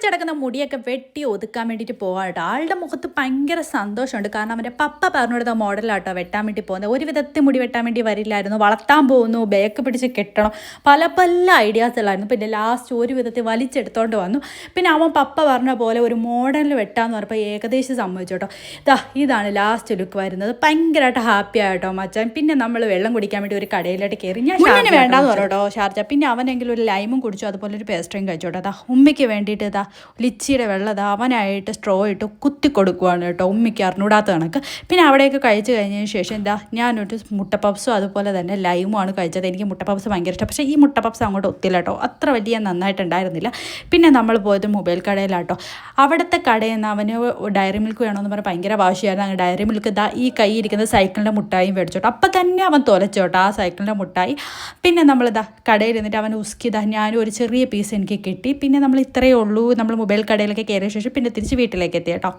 പിടിച്ചടക്കുന്ന മുടിയൊക്കെ വെട്ടി ഒതുക്കാൻ വേണ്ടിയിട്ട് പോകാം കേട്ടോ. ആളുടെ മുഖത്ത് ഭയങ്കര സന്തോഷമുണ്ട്. കാരണം അവന്റെ പപ്പ പറഞ്ഞു കൊടുത്ത മോഡലാട്ടോ വെട്ടാൻ വേണ്ടി പോകുന്നത്. ഒരു വിധത്തിൽ മുടി വെട്ടാൻ വേണ്ടി വരില്ലായിരുന്നു. വളർത്താൻ പോകുന്നു ബേക്ക് പിടിച്ച് കെട്ടണം. പല പല ഐഡിയാസ് ഉള്ളായിരുന്നു. പിന്നെ ലാസ്റ്റ് ഒരു വിധത്തിൽ വലിച്ചെടുത്തോണ്ട് വന്നു. പിന്നെ അവൻ പപ്പ പറഞ്ഞ പോലെ ഒരു മോഡലിൽ വെട്ടാന്ന് പറഞ്ഞപ്പോൾ ഏകദേശം സംഭവിച്ചു കേട്ടോ. ഇതാ ഇതാണ് ലാസ്റ്റ് ലുക്ക് വരുന്നത്. ഭയങ്കരമായിട്ട് ഹാപ്പി ആയിട്ടോ മച്ചാൻ. പിന്നെ നമ്മൾ വെള്ളം കുടിക്കാൻ വേണ്ടി ഒരു കടയിലോട്ട് കയറി. ഞാൻ വേണ്ടാന്ന് പറഞ്ഞോട്ടോ ഷാർജ. പിന്നെ അവനെങ്കിലും ഒരു ലൈമും കുടിച്ചു. അതുപോലെ ഒരു പേസ്ട്രിയും കഴിച്ചോട്ടോ അതാ ഉമ്മയ്ക്ക് വേണ്ടിയിട്ട് ഇതാ ലിച്ചിയുടെ വെള്ളം ഇതാ അവനായിട്ട് സ്ട്രോ ഇട്ട് കുത്തി കൊടുക്കുവാണ് കേട്ടോ. ഉമ്മയ്ക്ക് അറിഞ്ഞൂടാത്ത കണക്ക്. പിന്നെ അവിടെയൊക്കെ കഴിച്ച് കഴിഞ്ഞതിന് ശേഷം എന്താ ഞാനൊരു മുട്ട പപ്സും അതുപോലെ തന്നെ ലൈമുമാണ് കഴിച്ചത്. എനിക്ക് മുട്ട പപ്സ് ഭയങ്കര ഇഷ്ടം. പക്ഷേ ഈ മുട്ട പപ്സ് അങ്ങോട്ട് ഒത്തില്ല കേട്ടോ. അത്ര വലിയ നന്നായിട്ടുണ്ടായിരുന്നില്ല. പിന്നെ നമ്മൾ പോയത് മൊബൈൽ കടയിലാട്ടോ. അവിടുത്തെ കടയിൽ നിന്ന് അവന് ഡയറി മിൽക്ക് വേണമെന്ന് പറഞ്ഞാൽ ഭയങ്കര വാശിയായിരുന്നു. അങ്ങനെ ഡയറി മിൽക്ക് ഇതാ ഈ കൈ ഇരിക്കുന്ന സൈക്കിളിന്റെ മുട്ടായും മേടിച്ചോട്ടോ അപ്പം തന്നെ അവൻ തൊലച്ചോട്ടോ ആ സൈക്കിളിന്റെ മുട്ടായി. പിന്നെ നമ്മളിതാ കടയിൽ ഇരുന്നിട്ട് അവൻ ഉസ്കിതാ ഞാനും ഒരു ചെറിയ പീസ് എനിക്ക് കിട്ടി. പിന്നെ നമ്മൾ ഇത്രയേ ഉള്ളൂ നമ്മൾ മൊബൈൽ കടയിലൊക്കെ കയറിയ ശേഷം പിന്നെ തിരിച്ച് വീട്ടിലേക്ക് എത്തി കേട്ടോ